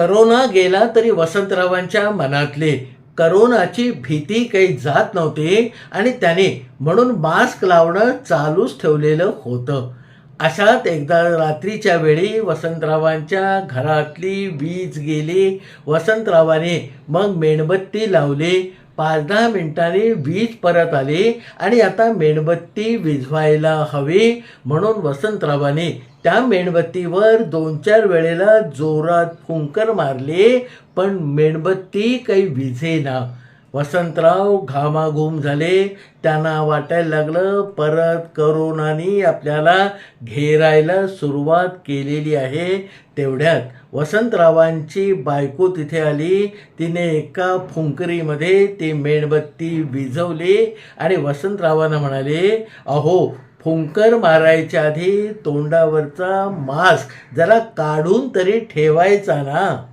Corona गेला तरी वसंतरावांच्या मनातले करोनाची भीती काही जात नव्हती आणि त्याने म्हणून मास्क लावणं चालूच ठेवलेलं होतं. अशात एकदा रात्रीच्या वेळी वसंतरावांच्या घरातली वीज गेली. वसंतरावाने मग मेणबत्ती लावली. पाच दहा मिनिटांनी वीज परत आली आणि आता मेणबत्ती विझवायला हवी म्हणून वसंतरावाने त्या मेणबत्तीवर दोन चार वेळेला जोरात फुंकर मारले पण मेणबत्ती काही विझेना वसंतराव घामाघूम झाले. त्यांना वाटायला लागलं परत करोनानी आपल्याला घेरायला सुरुवात केलेली आहे. तेवढ्यात वसंतरावांची बायको तिथे आली. तिने एका फुंकरीमध्ये ती मेणबत्ती विझवली आणि वसंतरावांना म्हणाले अहो फुंकर मारायच्या आधी तोंडावरचा मास्क जरा काढून तरी ठेवायचा ना.